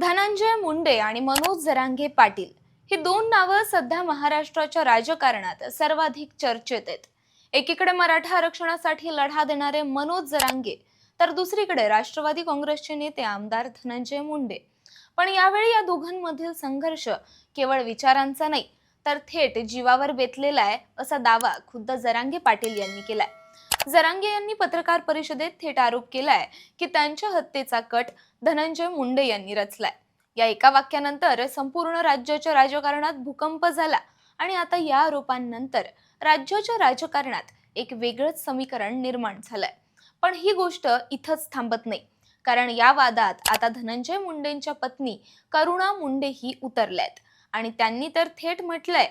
धनंजय मुंडे आणि मनोज जरांगे पाटील ही दोन नावं सध्या महाराष्ट्राच्या राजकारणात सर्वाधिक चर्चेत आहेत. एकीकडे मराठा आरक्षणासाठी लढा देणारे मनोज जरांगे तर दुसरीकडे राष्ट्रवादी काँग्रेसचे नेते आमदार धनंजय मुंडे. पण यावेळी या दोघांमधील संघर्ष केवळ विचारांचा नाही तर थेट जीवावर बेतलेला आहे असा दावा खुद्द जरांगे पाटील यांनी केलाय. जरांगे यांनी पत्रकार परिषदेत थेट आरोप केलाय की त्यांच्या हत्येचा कट धनंजय मुंडे यांनी रचलाय. या एका वाक्यानंतर संपूर्ण राज्याच्या राजकारणात भूकंप झाला आणि आता या आरोपांनंतर राज्याच्या राजकारणात एक वेगळंच समीकरण निर्माण झालंय. पण ही गोष्ट इथंच थांबत नाही. कारण या वादात आता धनंजय मुंडेंच्या पत्नी करुणा मुंडेही उतरल्यात आणि त्यांनी तर थेट म्हटलंय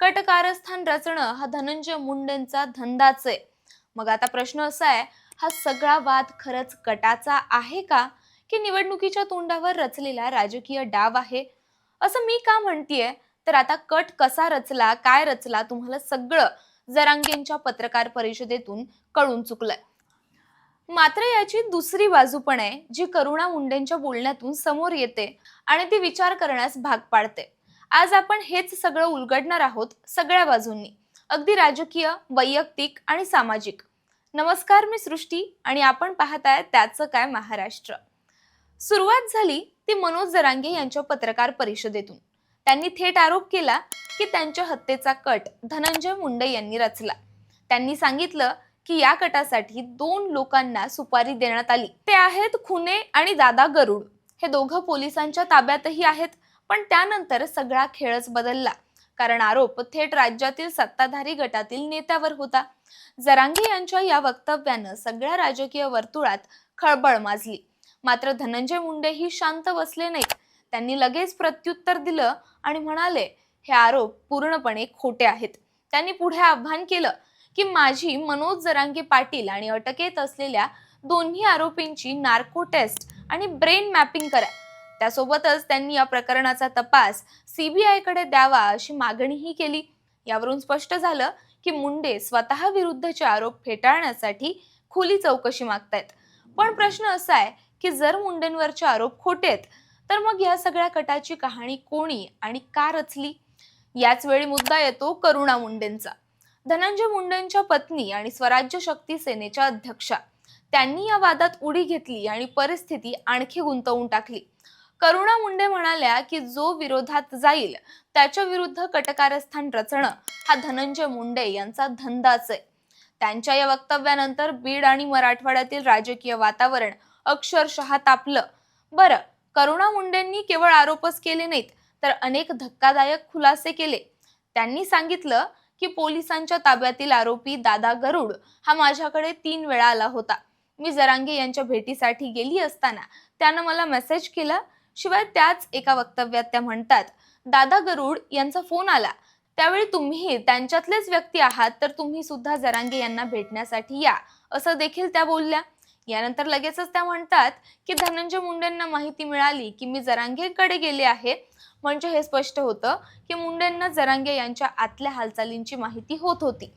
कट कारस्थान रचणं हा धनंजय मुंडेंचा धंदाच आहे. मग आता प्रश्न असा आहे हा सगळा वाद खरंच कटाचा आहे का? की निवडणुकीच्या तोंडावर रचलेला राजकीय डाव आहे? असं मी का म्हणतीये? तर आता कट कसा रचला काय रचला तुम्हाला सगळं जरांगेंच्या पत्रकार परिषदेतून कळून चुकलंय. मात्र याची दुसरी बाजू पण आहे जी करुणा मुंडेंच्या बोलण्यातून समोर येते आणि ती विचार करण्यास भाग पाडते. आज आपण हेच सगळं उलगडणार आहोत सगळ्या बाजूंनी अगदी राजकीय वैयक्तिक आणि सामाजिक. नमस्कार मी सृष्टी आणि आपण पाहत आहे त्याचं काय महाराष्ट्र. सुरुवात झाली ती मनोज जरांगे यांच्या पत्रकार परिषदेतून. त्यांनी थेट आरोप केला की त्यांच्या हत्येचा कट धनंजय मुंडे यांनी रचला. त्यांनी सांगितलं की या कटासाठी दोन लोकांना सुपारी देण्यात आली. ते आहेत खुने आणि दादा गरुड. हे दोघं पोलिसांच्या ताब्यातही आहेत पण त्यानंतर सगळा खेळच बदलला. कारण आरोप थेट राज्यातील सत्ताधारी गटातील नेत्यावर होता. जरांगे यांच्या या वक्तव्यानं सगळ्या राजकीय वर्तुळात खळबळ माजली. मात्र धनंजय मुंडे ही शांत बसले नाहीत. त्यांनी लगेच प्रत्युत्तर दिलं आणि म्हणाले हे आरोप पूर्णपणे खोटे आहेत. त्यांनी पुढे आव्हान केलं की माझी मनोज जरांगे पाटील आणि अटकेत असलेल्या दोन्ही आरोपींची नार्को टेस्ट आणि ब्रेन मॅपिंग करा. त्यासोबतच त्यांनी या प्रकरणाचा तपास सीबीआयकडे द्यावा अशी मागणीही केली. यावरून स्पष्ट झालं की मुंडे स्वतः विरुद्धचे आरोप फेटाळण्यासाठी खुली चौकशी मागतायत. पण प्रश्न असा आहे की जर मुंडेंवरचे आरोप खोटे आहेत तर मग या सगळ्या कटाची कहाणी कोणी आणि का रचली? याच वेळी मुद्दा येतो करुणा मुंडेंचा. धनंजय मुंडेंच्या पत्नी आणि स्वराज्य शक्ती सेनेच्या अध्यक्षा. त्यांनी या वादात उडी घेतली आणि परिस्थिती आणखी गुंतवून टाकली. करुणा मुंडे म्हणाल्या की जो विरोधात जाईल त्याच्या विरुद्ध कटकारस्थान रचणं हा धनंजय मुंडे यांचा धंदाच आहे. त्यांच्या या वक्तव्यानंतर बीड आणि मराठवाड्यातील राजकीय वातावरण अक्षरशः तापलं. बरं करुणा मुंडेंनी केवळ आरोपच केले नाहीत तर अनेक धक्कादायक खुलासे केले. त्यांनी सांगितलं की पोलिसांच्या ताब्यातील आरोपी दादा गरुड हा माझ्याकडे तीन वेळा आला होता. मी जरांगे यांच्या भेटीसाठी गेली असताना त्यानं मला मेसेज केला शिवाय त्याच एका वक्तव्यात त्या म्हणतात दादा गरुड यांचा फोन आला. त्यावेळी तुम्ही त्यांच्यातलेच व्यक्ती आहात तर तुम्ही सुद्धा जरांगे यांना भेटण्यासाठी या. असं देखील त्या बोलल्या. यानंतर लगेचच त्या म्हणतात की धनंजय मुंडेंना माहिती मिळाली की मी जरांगेकडे गेले आहे. म्हणजे हे स्पष्ट होतं की मुंडेंना जरांगे यांच्या आतल्या हालचालींची माहिती होत होती.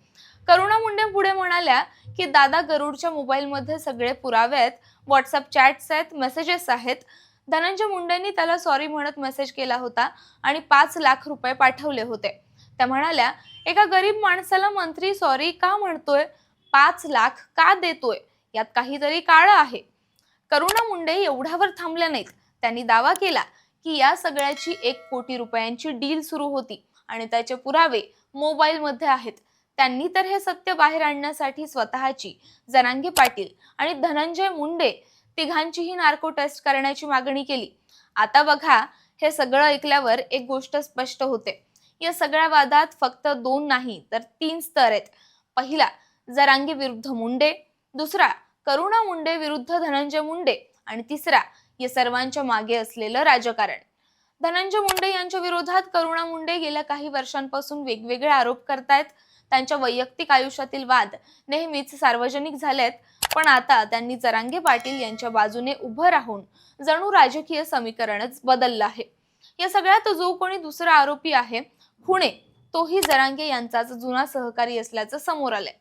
करुणा मुंडे पुढे म्हणाल्या की दादा गरुडच्या मोबाईलमध्ये सगळे पुरावे आहेत व्हॉट्सअप चॅट्स आहेत मेसेजेस आहेत. धनंजय मुंडेंनी त्याला सॉरी म्हणत मेसेज केला होता आणि पाच लाख रुपये पाठवले होते. त्या म्हणाल्या एका गरीब माणसाला मंत्री सॉरी का म्हणतोय? पाच लाख का देतोय? यात काहीतरी काळं आहे. करुणा मुंडे एवढ्यावर थांबल्या नाहीत. त्यांनी दावा केला की या सगळ्याची एक कोटी रुपयांची डील सुरू होती आणि त्याचे पुरावे मोबाईलमध्ये आहेत. त्यांनी तर हे सत्य बाहेर आणण्यासाठी स्वतःची जनांगी पाटील आणि धनंजय मुंडे तिघांचीही नार्को टेस्ट करण्याची मागणी केली. आता बघा हे सगळं ऐकल्यावर एक गोष्ट स्पष्ट होते. या सगळ्या वादात फक्त दोन नाही तर तीन स्तर आहेत. पहिला जरांगे विरुद्ध मुंडे. दुसरा करुणा मुंडे विरुद्ध धनंजय मुंडे. आणि तिसरा या सर्वांच्या मागे असलेलं राजकारण. धनंजय मुंडे यांच्या विरोधात करुणा मुंडे गेल्या काही वर्षांपासून वेगवेगळे आरोप करतायत. त्यांच्या वैयक्तिक आयुष्यातील वाद नेहमीच सार्वजनिक झालेत. पण आता त्यांनी जरांगे पाटील यांच्या बाजूने उभं राहून जणू राजकीय समीकरणच बदललं आहे. या सगळ्यात जो कोणी दुसरा आरोपी आहे खुणे तोही जरांगे यांचाच जुना सहकारी असल्याचं समोर आलंय.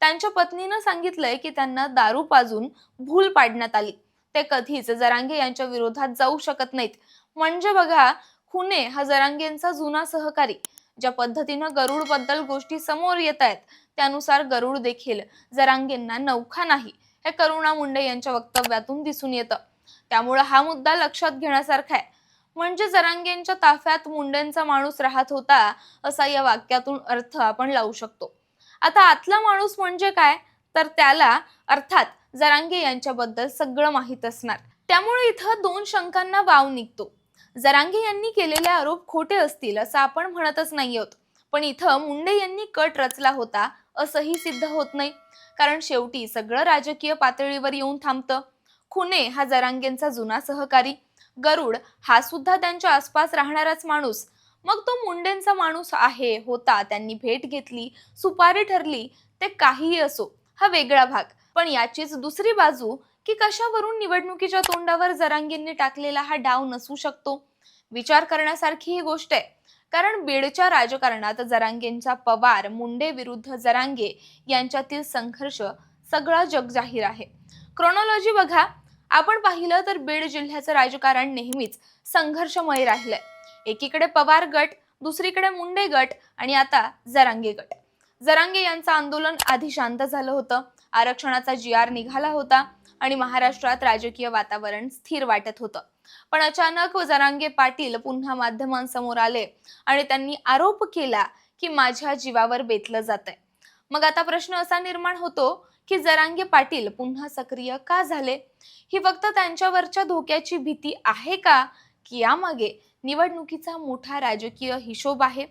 त्यांच्या पत्नीनं सांगितलंय की त्यांना दारू पाजून भूल पाडण्यात आली. ते कधीच जरांगे यांच्या विरोधात जाऊ शकत नाहीत. म्हणजे बघा खुने हा जरांगेंचा जुना सहकारी. ज्या पद्धतीनं गरुडबद्दल गोष्टी समोर येत आहेत त्यानुसार गरुड देखील जरांगेंना नौखा नाही हे करुणा मुंडे यांच्या वक्तव्यातून दिसून येतं. त्यामुळे हा मुद्दा लक्षात घेण्यासारखा आहे. म्हणजे जरांगेंच्या ताफ्यात मुंडेंचा माणूस राहत होता असा या वाक्यातून अर्थ आपण लावू शकतो. आता आतला माणूस म्हणजे काय? तर त्याला अर्थात जरांगे यांच्याबद्दल सगळं माहीत असणार. त्यामुळे इथं दोन शंकांना वाव निघतो. जरांगे यांनी केलेले आरोप खोटे असतील असं आपण म्हणतच नाही आहोत. पण इथं मुंडे यांनी कट रचला होता असंही सिद्ध होत नाही. कारण शेवटी सगळं राजकीय पातळीवर येऊन थांबतं. खुने हा जरांगेंचा जुना सहकारी. गरुड हा सुद्धा त्यांच्या आसपास राहणाराच माणूस. मग तो मुंडेंचा माणूस आहे होता त्यांनी भेट घेतली सुपारी ठरली ते काहीही असो हा वेगळा भाग. पण याचीच दुसरी बाजू की कशावरून निवडणुकीच्या तोंडावर जरांगेंनी टाकलेला हा डाव नसू शकतो? विचार करण्यासारखी ही गोष्ट आहे. कारण बीडच्या राजकारणात जरांगेंचा पवार मुंडे विरुद्ध जरांगे यांच्यातील संघर्ष सगळा जगजाहीर आहे. क्रोनॉलॉजी बघा. आपण पाहिलं तर बीड जिल्ह्याचं राजकारण नेहमीच संघर्षमय राहिलंय. एकीकडे पवार गट दुसरीकडे मुंडे गट आणि आता जरांगे गट. जरांगे यांचं आंदोलन आधी शांत झालं होतं. आरक्षणाचा जी आर निघाला होता. आणि महाराष्ट्रात राजकीय वातावरण स्थिर वाटत होतं. पण अचानक जरांगे पाटील पुन्हा माध्यमांसमोर आले आणि त्यांनी आरोप केला की माझ्या जीवावर बेतलं जात आहे मग आता प्रश्न असा निर्माण होतो की जरांगे पाटील पुन्हा सक्रिय का झाले? ही फक्त त्यांच्यावरच्या धोक्याची भीती आहे का? की यामागे निवडणुकीचा मोठा राजकीय हिशोब आहे.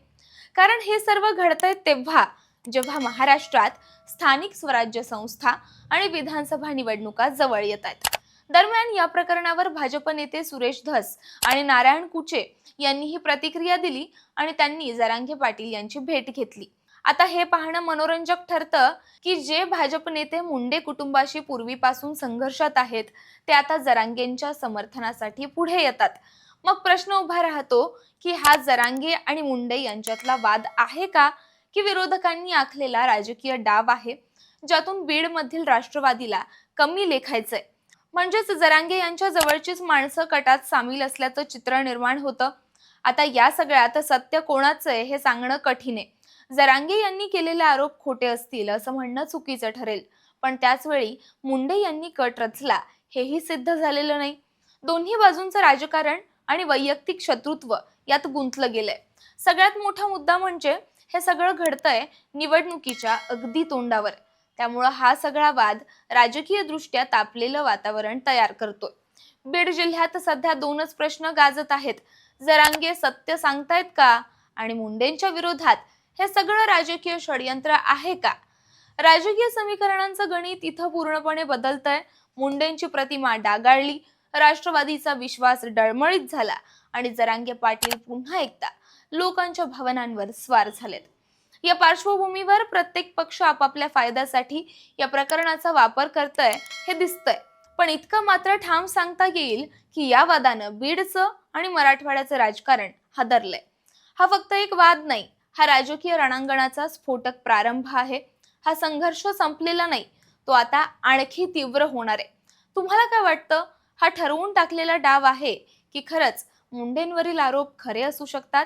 कारण हे सर्व घडतंय तेव्हा जेव्हा महाराष्ट्रात स्थानिक स्वराज्य संस्था आणि विधानसभा निवडणुका जवळ येत आहेत. दरम्यान या प्रकरणावर भाजप नेते सुरेश धस आणि नारायण कुचे यांनीही प्रतिक्रिया दिली आणि त्यांनी जरांगे पाटील यांची भेट घेतली. आता हे पाहणं मनोरंजक ठरतं की जे भाजप नेते मुंडे कुटुंबाशी पूर्वीपासून संघर्षात आहेत ते आता जरांगेंच्या समर्थनासाठी पुढे येतात. मग प्रश्न उभा राहतो की हा जरांगे आणि मुंडे यांच्यातला वाद आहे का? की विरोधकांनी आखलेला राजकीय डाव आहे ज्यातून बीडमधील राष्ट्रवादीला कमी लेखायचंय. म्हणजेच जरांगे यांच्या जवळचीच माणसं कटात सामील असल्याचं चित्र निर्माण होतं. आता या सगळ्यात सत्य कोणाचं आहे हे सांगणं कठीण आहे. जरांगे यांनी केलेले आरोप खोटे असतील असं म्हणणं चुकीचं ठरेल. पण त्याचवेळी मुंडे यांनी कट रचला हेही सिद्ध झालेलं नाही. दोन्ही बाजूंचं राजकारण आणि वैयक्तिक शत्रुत्व यात गुंतलं गेलंय. सगळ्यात मोठा मुद्दा म्हणजे हे सगळं घडतंय निवडणुकीच्या अगदी तोंडावर. त्यामुळं हा सगळा वाद राजकीय दृष्ट्या तापलेलं वातावरण तयार करतोय. बीड जिल्ह्यात सध्या दोनच प्रश्न गाजत आहेत. जरांगे सत्य सांगतायत का? आणि मुंडेंच्या विरोधात हे सगळं राजकीय षडयंत्र आहे का? राजकीय समीकरणांचं गणित इथं पूर्णपणे बदलतंय. मुंडेंची प्रतिमा डागाळली. राष्ट्रवादीचा विश्वास डळमळीत झाला. आणि जरांगे पाटील पुन्हा एकदा लोकांच्या भावनांवर स्वार झालेत. या पार्श्वभूमीवर प्रत्येक पक्ष आपापल्या फायद्यासाठी या प्रकरणाचा वापर करतय हे दिसतंय. पण इतकं मात्र ठाम सांगता येईल की या वादानं बीडचं आणि मराठवाड्याचं राजकारण हादरलंय. हा फक्त एक वाद नाही हा राजकीय रणांगणाचा स्फोटक प्रारंभ आहे. हा संघर्ष संपलेला नाही तो आता आणखी तीव्र होणार आहे. तुम्हाला काय वाटतं? हा ठरवून टाकलेला डाव आहे की खरंच मुंडेंवरील आरोप खरे असू शकतात?